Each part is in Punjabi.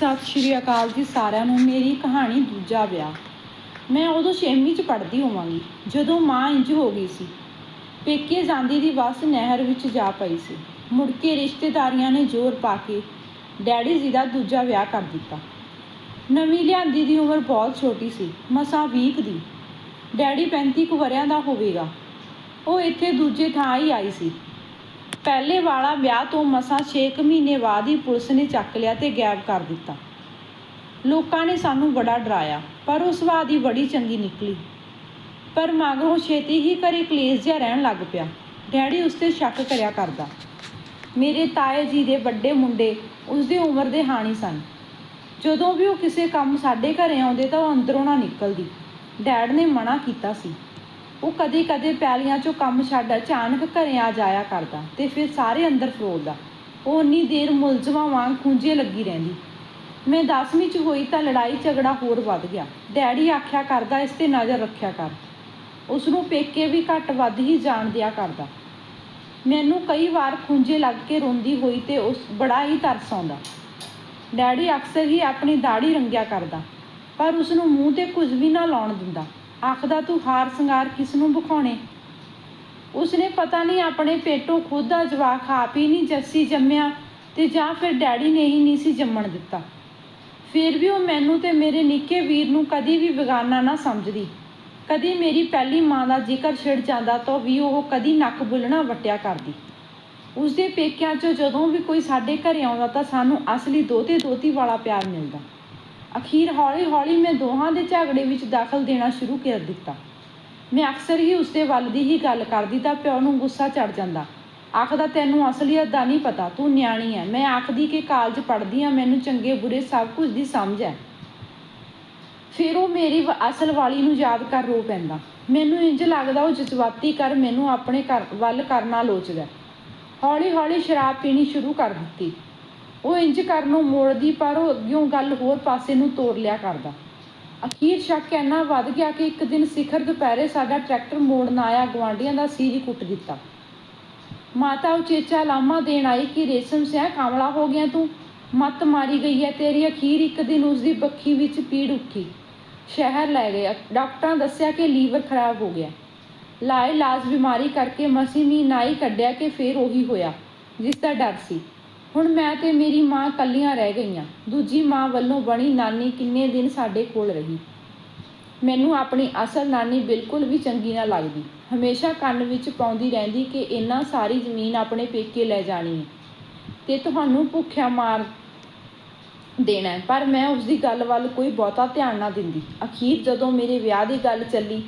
ਸਤਿ ਸ਼੍ਰੀ ਅਕਾਲ ਜੀ ਸਾਰਿਆਂ ਨੂੰ, ਮੇਰੀ ਕਹਾਣੀ ਦੂਜਾ ਵਿਆਹ। ਮੈਂ ਉਦੋਂ ਛੇਵੀਂ 'ਚ ਪੜ੍ਹਦੀ ਹੋਵਾਂਗੀ, ਜਦੋਂ ਮਾਂ ਇੰਜ ਹੋ ਗਈ ਸੀ। ਪੇਕੇ ਜਾਂਦੀ ਦੀ ਬੱਸ ਨਹਿਰ ਵਿੱਚ ਜਾ ਪਈ ਸੀ। ਮੁੜ ਕੇ ਰਿਸ਼ਤੇਦਾਰੀਆਂ ਨੇ ਜ਼ੋਰ ਪਾ ਕੇ ਡੈਡੀ ਜੀ ਦਾ ਦੂਜਾ ਵਿਆਹ ਕਰ ਦਿੱਤਾ। ਨਵੀਂ ਲਿਆਂਦੀ ਦੀ ਉਮਰ ਬਹੁਤ ਛੋਟੀ ਸੀ, ਮਸਾਂ 20 ਦੀ। ਡੈਡੀ 35 ਕੁ ਵਰਿਆਂ ਦਾ ਹੋਵੇਗਾ। ਉਹ ਇੱਥੇ ਦੂਜੇ ਥਾਂ ਹੀ ਆਈ ਸੀ। ਪਹਿਲੇ ਵਾਲਾ ਵਿਆਹ ਤੋਂ ਮਸਾਂ 6 ਮਹੀਨੇ ਬਾਅਦ ਹੀ ਪੁਲਿਸ ਨੇ ਚੱਕ ਲਿਆ ਤੇ ਗਾਇਬ ਕਰ ਦਿੱਤਾ। ਲੋਕਾਂ ਨੇ ਸਾਨੂੰ ਬੜਾ ਡਰਾਇਆ, ਪਰ ਉਸ ਬਾਅਦ ਦੀ ਬੜੀ ਚੰਗੀ ਨਿਕਲੀ। ਪਰ ਮਗਰੋਂ ਛੇਤੀ ਹੀ ਘਰੇ ਕਲੇਸ਼ ਜਿਹਾ ਰਹਿਣ ਲੱਗ ਪਿਆ। ਡੈਡੀ ਉਸ ਤੇ ਸ਼ੱਕ ਕਰਿਆ ਕਰਦਾ। ਮੇਰੇ ਤਾਏ ਜੀ ਦੇ ਵੱਡੇ ਮੁੰਡੇ ਉਸ ਦੀ ਉਮਰ ਦੇ ਹਾਣੀ ਸਨ। ਜਦੋਂ ਵੀ ਉਹ ਕਿਸੇ ਕੰਮ ਸਾਡੇ ਘਰੇ ਆਉਂਦੇ ਤਾਂ ਉਹ ਅੰਦਰੋਂ ਨਾ ਨਿਕਲਦੀ। ਡੈਡ ਨੇ ਮਨਾ ਕੀਤਾ ਸੀ। ਉਹ ਕਦੇ-ਕਦੇ ਪੈਲੀਆਂ 'ਚੋਂ ਕੰਮ ਛੱਡ ਅਚਾਨਕ ਘਰੇ ਆ ਜਾਇਆ ਕਰਦਾ ਤੇ ਫਿਰ ਸਾਰੇ ਅੰਦਰ ਫਰੋਲਦਾ। ਉਹ ਉਨੀ ਦੇਰ ਮੁਲਜ਼ਮਾਂ ਵਾਂਗ ਖੁੰਝੇ ਲੱਗੀ ਰਹਿੰਦੀ। ਮੈਂ 10ਵੀਂ 'ਚ ਹੋਈ ਤਾਂ ਲੜਾਈ ਝਗੜਾ ਹੋਰ ਵੱਧ ਗਿਆ। ਡੈਡੀ ਆਖਿਆ ਕਰਦਾ, ਇਸ ਤੇ ਨਜ਼ਰ ਰੱਖਿਆ ਕਰ। ਉਸ ਨੂੰ ਪੇਕੇ ਵੀ ਘੱਟ ਵੱਧ ਹੀ ਜਾਣ ਦਿਆ ਕਰਦਾ। ਮੈਨੂੰ ਕਈ ਵਾਰ ਖੁੰਝੇ ਲੱਗ ਕੇ ਰੋਂਦੀ ਹੋਈ ਤੇ ਉਸ ਬੜਾ ਹੀ ਤਰਸ ਆਉਂਦਾ। ਡੈਡੀ ਅਕਸਰ ਹੀ ਆਪਣੀ ਦਾੜੀ ਰੰਗਿਆ ਕਰਦਾ, ਪਰ ਉਸ ਨੂੰ ਮੂੰਹ ਤੇ ਕੁਝ ਵੀ ਨਾ ਲਾਉਣ ਦਿੰਦਾ। ਆਖਦਾ, ਤੂੰ ਹਾਰ ਸ਼ਿੰਗਾਰ ਕਿਸ ਨੂੰ ਵਿਖਾਉਣੇ? ਉਸਨੇ ਪਤਾ ਨਹੀਂ ਆਪਣੇ ਪੇਟੋਂ ਖੁਦ ਦਾ ਜਵਾਕ ਆਪ ਹੀ ਨਹੀਂ ਜੱਸੀ ਜੰਮਿਆ ਤੇ ਜਾਂ ਫਿਰ ਡੈਡੀ ਨੇ ਹੀ ਨਹੀਂ ਸੀ ਜੰਮਣ ਦਿੱਤਾ। ਫਿਰ ਵੀ ਉਹ ਮੈਨੂੰ ਤੇ ਮੇਰੇ ਨਿੱਕੇ ਵੀਰ ਨੂੰ ਕਦੀ ਵੀ ਬੇਗਾਨਾ ਨਾ ਸਮਝਦੀ। ਕਦੀ ਮੇਰੀ ਪਹਿਲੀ ਮਾਂ ਦਾ ਜ਼ਿਕਰ ਛਿੜ ਜਾਂਦਾ ਤਾਂ ਵੀ ਉਹ ਕਦੀ ਨੱਕ ਬੁੱਲਣਾ ਵਟਿਆ ਕਰਦੀ। ਉਸਦੇ ਪੇਕਿਆਂ 'ਚੋਂ ਜਦੋਂ ਵੀ ਕੋਈ ਸਾਡੇ ਘਰੇ ਆਉਂਦਾ ਤਾਂ ਸਾਨੂੰ ਅਸਲੀ ਦੋਤੇ ਦੋਤੀ ਵਾਲਾ ਪਿਆਰ ਮਿਲਦਾ। ਅਖੀਰ ਹੌਲੀ-ਹੌਲੀ ਮੈਂ ਦੋਹਾਂ ਦੇ ਝਗੜੇ ਵਿੱਚ ਦਖਲ ਦੇਣਾ ਸ਼ੁਰੂ ਕਰ ਦਿੱਤਾ। ਮੈਂ ਅਕਸਰ ਹੀ ਉਸਦੇ ਵੱਲ ਦੀ ਹੀ ਗੱਲ ਕਰਦੀ ਤਾਂ ਪਿਓ ਨੂੰ ਗੁੱਸਾ ਚੜ ਜਾਂਦਾ। ਆਖਦਾ, ਤੈਨੂੰ ਅਸਲੀਅਤ ਦਾ ਨਹੀਂ ਪਤਾ, ਤੂੰ ਨਿਆਣੀ ਹੈ ਮੈਂ ਆਖਦੀ ਕਿ ਕਾਲਜ ਪੜ੍ਹਦੀ ਆ, ਮੈਨੂੰ ਚੰਗੇ ਬੁਰੇ ਸਭ ਕੁਝ ਦੀ ਸਮਝ ਹੈ ਫਿਰ ਉਹ ਮੇਰੀ ਵ- ਅਸਲ ਵਾਲੀ ਨੂੰ ਯਾਦ ਕਰ ਰੋ ਪੈਂਦਾ। ਮੈਨੂੰ ਇੰਜ ਲੱਗਦਾ, ਉਹ ਜਜ਼ਬਾਤੀ ਕਰ ਮੈਨੂੰ ਆਪਣੇ ਘਰ ਵੱਲ ਕਰਨਾ ਲੋਚਦਾ। ਹੌਲੀ-ਹੌਲੀ ਸ਼ਰਾਬ ਪੀਣੀ ਸ਼ੁਰੂ ਕਰ ਦਿੱਤੀ। ਉਹ ਇੰਜ ਕਰਨ ਨੂੰ ਮੋੜਦੀ, ਪਰ ਉਹ ਅੱਗਿਓਂ ਗੱਲ ਹੋਰ ਪਾਸੇ ਨੂੰ ਤੋੜ ਲਿਆ ਕਰਦਾ। ਅਖੀਰ ਸ਼ੱਕ ਇੰਨਾ ਵੱਧ ਗਿਆ ਕਿ ਇੱਕ ਦਿਨ ਸਿਖਰ ਦੁਪਹਿਰੇ ਸਾਡਾ ਟਰੈਕਟਰ ਮੋੜਨ ਆਇਆ ਗਵਾਂਢੀਆਂ ਦਾ ਸਿਰ ਕੁੱਟ ਦਿੱਤਾ। ਮਾਤਾ ਉਚੇਚਾ ਲਾਮਾ ਦੇਣ ਆਈ ਕਿ, ਰੇਸ਼ਮ ਸਿਆ ਕਾਮਲਾ ਹੋ ਗਿਆ ਤੂੰ? ਮੱਤ ਮਾਰੀ ਗਈ ਹੈ ਤੇਰੀ, ਅਖੀਰ ਇੱਕ ਦਿਨ ਉਸ ਦੀ ਬੱਖੀ ਵਿੱਚ ਪੀੜ ਉੱਠੀ। ਸ਼ਹਿਰ ਲੈ ਗਏ। ਡਾਕਟਰਾਂ ਦੱਸਿਆ ਕਿ ਲੀਵਰ ਖਰਾਬ ਹੋ ਗਿਆ। ਲਾਏ ਇਲਾਜ ਬਿਮਾਰੀ ਕਰਕੇ ਮਸੀਂ ਮਹੀਨਾ ਹੀ ਕੱਢਿਆ ਕਿ ਫੇਰ ਉਹੀ ਹੋਇਆ, ਜਿਸ ਦਾ ਡਰ ਸੀ। ਹੁਣ ਮੈਂ ਤੇ ਮੇਰੀ ਮਾਂ ਕੱਲੀਆਂ ਰਹਿ ਗਈਆਂ। ਦੂਜੀ ਮਾਂ ਵੱਲੋਂ ਬਣੀ ਨਾਨੀ ਕਿੰਨੇ ਦਿਨ ਸਾਡੇ ਕੋਲ ਰਹੀ। ਮੈਨੂੰ ਆਪਣੀ ਅਸਲ ਨਾਨੀ ਬਿਲਕੁਲ ਵੀ ਚੰਗੀ ਨਾ ਲੱਗਦੀ। ਹਮੇਸ਼ਾ ਕੰਨ ਵਿੱਚ ਪਾਉਂਦੀ ਰਹਿੰਦੀ ਕਿ ਇਹਨਾਂ ਸਾਰੀ ਜ਼ਮੀਨ ਆਪਣੇ ਪੇਕੇ ਲੈ ਜਾਣੀ ਹੈ ਤੇ ਤੁਹਾਨੂੰ ਭੁੱਖਿਆ ਮਾਰ ਦੇਣਾ ਪਰ ਮੈਂ ਉਸ ਦੀ ਗੱਲ ਵੱਲ ਕੋਈ ਬਹੁਤਾ ਧਿਆਨ ਨਾ ਦਿੰਦੀ। ਅਖੀਰ ਜਦੋਂ ਮੇਰੇ ਵਿਆਹ ਦੀ ਗੱਲ ਚੱਲੀ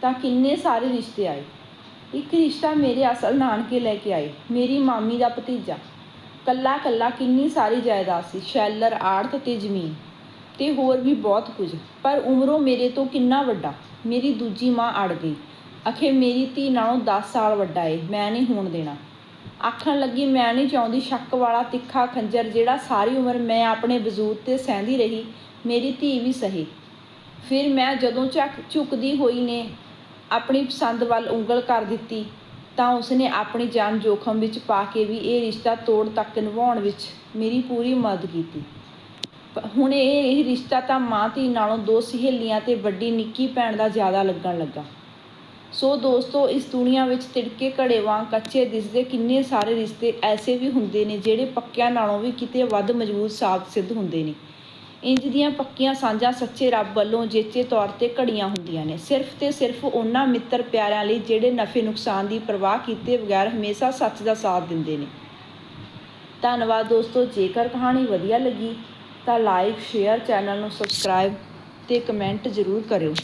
ਤਾਂ ਕਿੰਨੇ ਸਾਰੇ ਰਿਸ਼ਤੇ ਆਏ। ਇੱਕ ਰਿਸ਼ਤਾ ਮੇਰੇ ਅਸਲ ਨਾਨਕੇ ਲੈ ਕੇ ਆਏ। ਮੇਰੀ ਮਾਮੀ ਦਾ ਭਤੀਜਾ। ਕੱਲਾ ਕੱਲਾ ਕਿੰਨੀ ਸਾਰੀ ਜਾਇਦਾਦ ਸੀ। ਸ਼ੈਲਰ, ਆੜਤ ਤੇ ਜ਼ਮੀਨ। ਤੇ ਹੋਰ ਵੀ ਬਹੁਤ ਕੁਝ। ਪਰ ਉਮਰੋਂ ਮੇਰੇ ਤੋਂ ਕਿੰਨਾ ਵੱਡਾ? ਮੇਰੀ ਦੂਜੀ ਮਾਂ ਅੜ ਗਈ। ਅਖੇ ਮੇਰੀ ਧੀ ਨਾਲੋਂ 10 ਸਾਲ ਵੱਡਾ ਏ। ਮੈਂ ਨਹੀਂ ਹੋਣ ਦੇਣਾ। ਆਖਣ ਲੱਗੀ, ਮੈਂ ਨਹੀਂ ਚਾਹੁੰਦੀ। ਸ਼ੱਕ ਵਾਲਾ ਤਿੱਖਾ ਖੰਜਰ ਜਿਹੜਾ ਸਾਰੀ ਉਮਰ ਮੈਂ ਆਪਣੇ ਵਜੂਦ ਤੇ ਸਹਿੰਦੀ ਰਹੀ, ਮੇਰੀ ਧੀ ਵੀ ਸਹੀ। ਫਿਰ ਮੈਂ ਜਦੋਂ ਝੱਕ ਝੁਕਦੀ ਹੋਈ ਨੇ ਆਪਣੀ ਪਸੰਦ ਵੱਲ ਉਂਗਲ ਕਰ ਦਿੱਤੀ ਤਾਂ ਉਸਨੇ ਆਪਣੀ ਜਾਨ ਜੋਖਮ ਵਿੱਚ ਪਾ ਕੇ ਵੀ ਇਹ ਰਿਸ਼ਤਾ ਤੋੜ ਤੱਕ ਨਿਭਾਉਣ ਵਿੱਚ ਮੇਰੀ ਪੂਰੀ ਮਦਦ ਕੀਤੀ। ਹੁਣ ਇਹ ਇਹ ਰਿਸ਼ਤਾ ਤਾਂ ਮਾਂ ਧੀ ਨਾਲੋਂ ਦੋ ਸਹੇਲੀਆਂ ਤੇ ਵੱਡੀ ਨਿੱਕੀ ਭੈਣ ਦਾ ਜ਼ਿਆਦਾ ਲੱਗਣ ਲੱਗਾ। ਸੋ ਦੋਸਤੋ, ਇਸ ਦੁਨੀਆ ਵਿੱਚ ਤਿੜਕੇ ਘੜੇ ਵਾਂਗ ਕੱਚੇ ਦਿਸਦੇ ਕਿੰਨੇ ਸਾਰੇ ਰਿਸ਼ਤੇ ਐਸੇ ਵੀ ਹੁੰਦੇ ਨੇ ਜਿਹੜੇ ਪੱਕਿਆਂ ਨਾਲੋਂ ਵੀ ਕਿਤੇ ਵੱਧ ਮਜ਼ਬੂਤ ਸਾਬਤ ਸਿੱਧ ਹੁੰਦੇ ਨੇ। ਇੰਜ ਦੀਆਂ ਪੱਕੀਆਂ ਸਾਂਝਾਂ ਸੱਚੇ ਰੱਬ ਵੱਲੋਂ ਜੇਚੇ ਤੌਰ ਤੇ ਘੜੀਆਂ ਹੁੰਦੀਆਂ ਨੇ। ਸਿਰਫ ਤੇ ਸਿਰਫ ਉਹਨਾਂ ਮਿੱਤਰ ਪਿਆਰਿਆਂ ਲਈ ਜਿਹੜੇ ਨਫੇ ਨੁਕਸਾਨ ਦੀ ਪਰਵਾਹ ਕੀਤੇ ਬਗੈਰ ਹਮੇਸ਼ਾ ਸੱਚ ਦਾ ਸਾਥ ਦਿੰਦੇ ਨੇ। ਧੰਨਵਾਦ ਦੋਸਤੋ, ਜੇਕਰ ਕਹਾਣੀ ਵਧੀਆ ਲੱਗੀ ਤਾਂ ਲਾਈਕ ਸ਼ੇਅਰ ਚੈਨਲ ਨੂੰ ਸਬਸਕ੍ਰਾਈਬ ਤੇ ਕਮੈਂਟ ਜ਼ਰੂਰ ਕਰਿਓ।